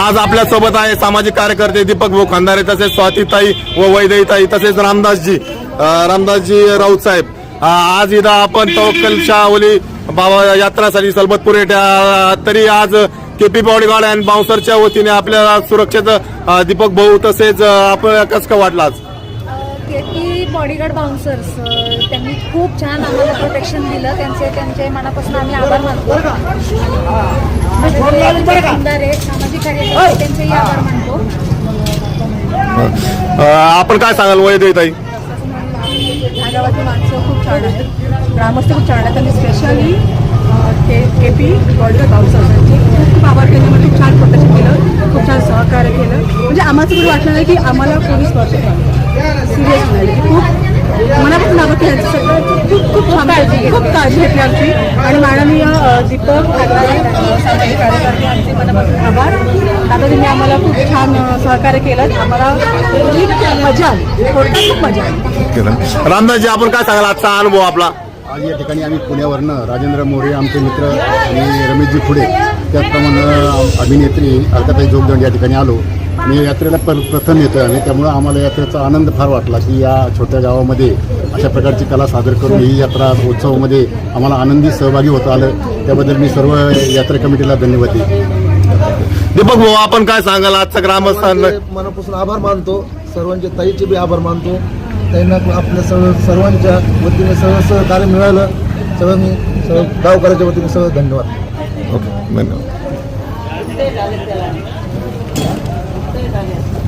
आज आपल्यासोबत आहे सामाजिक कार्यकर्ते दीपक भाऊ खंदारे तसेच स्वातीताई व वैदईताई तसेच रामदासजी रामदासजी राऊत साहेब. आज इथं आपण तवक्कल शाहली बाबा यात्रासाठी सलबतपूर तरी आज केपी बॉडीगार्ड अँड बाउन्सरच्या वतीने आपल्या सुरक्षेचं दीपक भाऊ तसेच आपल्याला कसं वाटलं आज? बॉडीगार्ड बाउन्सर्स त्यांनी खूप छान आम्हाला प्रोटेक्शन दिलं. त्यांचे त्यांचे मनापासून आम्ही आभार मानतो. खंदारे सामाजिक कार्यकर्ते त्यांचेही आभार मानतो. आपण काय सांगाल? वैदईताई ह्या गावाची माणसं खूप छान आहेत ग्रामस्थ खूप छान आहेत. आणि specially K K P bodyguard बाउन्सर्सांची खूप खूप आभार केले म्हणजे खूप छान प्रोटेक्शन केलं खूप छान सहकार्य केलं म्हणजे आम्हाला कुठे वाटलं नाही की आम्हाला पोलीस सिरियस की खूप मनापासून सगळं खूप खूप काळजी खूप काळजी घेतली आमची. आणि माननीय दीपक आभार. दादाजींनी आम्हाला खूप छान सहकार्य केलं आम्हाला खूप मजा आली. थोडक्यात खूप मजा आली. रामदासजी आपण काय सांगाल? आजचा अनुभव आपला? आज या ठिकाणी आम्ही पुण्यावरनं राजेंद्र मोरे आमचे मित्र आणि रमेशजी पुढे त्याचप्रमाणे अभिनेत्री अलकाताई जोगदंड या ठिकाणी आलो. आणि यात्रेला पर प्रथम येतो आम्ही. त्यामुळं आम्हाला यात्रेचा आनंद फार वाटला की या छोट्या गावामध्ये अशा प्रकारची कला सादर करून ही यात्रा उत्सवामध्ये आम्हाला आनंदी सहभागी होता आलं. त्याबद्दल मी सर्व यात्रा कमिटीला धन्यवाद देतो दीपक भाऊ आपण काय सांगाल? आजचा ग्रामस्थांना मनापासून आभार मानतो. सर्वांचे ताईचे बी आभार मानतो. त्यांना आपल्या सर्व सर्वांच्या वतीने सगळं सहकार्य मिळालं. सगळं मी सगळं गावकऱ्याच्या वतीने सगळं धन्यवाद. ओके धन्यवाद. नाही